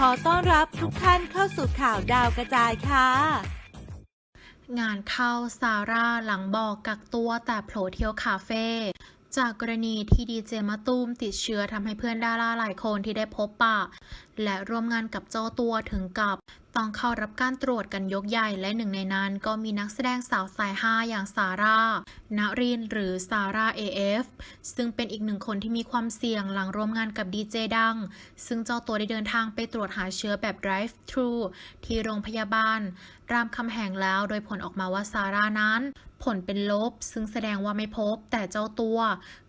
ขอต้อนรับทุกท่านเข้าสู่ข่าวดาวกระจายค่ะ งานเข้าซาร่าหลังบอกกักตัวแต่โผล่เที่ยวคาเฟ่จากกรณีที่ดีเจมะตูมติดเชื้อทำให้เพื่อนดาราหลายคนที่ได้พบปะ และร่วมงานกับเจ้าตัวถึงกับ ต้องเข้ารับการตรวจกันยกใหญ่และหนึ่งในนั้นก็มีนักแสดงสาวสายห้าอย่างซาร่าณรินหรือซาร่าเอฟซึ่งเป็นอีกหนึ่งคนที่มีความเสี่ยงหลังร่วมงานกับดีเจดัง ซึ่งเจ้าตัวได้เดินทางไปตรวจหาเชื้อแบบ drive thru ที่โรงพยาบาล รามคำแหงแล้วโดยผลออกมาว่าซาร่านั้นผลเป็นลบ ซึ่งแสดงว่าไม่พบ แต่เจ้าตัว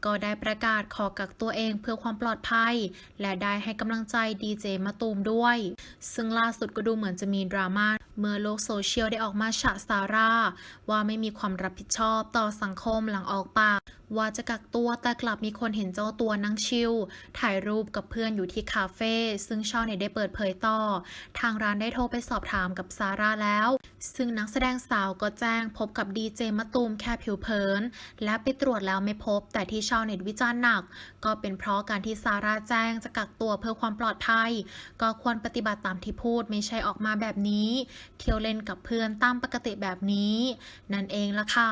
ก็ได้ประกาศขอกักตัวเองเพื่อความปลอดภัย และได้ให้กำลังใจดีเจมะตูมด้วย ซึ่งล่าสุดก็ดูเหมือนจะมีดราม่าเมื่อโลกโซเชียลได้ออกมาฉะซาร่า ว่าไม่มีความรับผิดชอบต่อสังคมหลังออกปากว่าจะกักตัวแต่กลับมีคนเห็นเจ้าตัวนั่งชิลถ่ายรูปกับเพื่อนอยู่ที่คาเฟ่ซึ่งชาวเน็ตได้เปิดเผยต่อ ทางร้านได้โทรไปสอบถามกับซาร่าแล้ว ซึ่งนักแสดงสาวก็แจ้งพบกับดีเจมะตูมแค่ผิวเผิน และไปตรวจแล้วไม่พบ แต่ที่ชาวเน็ตวิจารณ์หนัก ก็เป็นเพราะการที่ซาร่าแจ้งจะกักตัวเพื่อความปลอดภัย ก็ควรปฏิบัติตามที่พูดไม่ใช่ออกมาแบบนี้ เที่ยวเล่นกับเพื่อนตามปกติแบบนี้ นั่นเองละค่ะ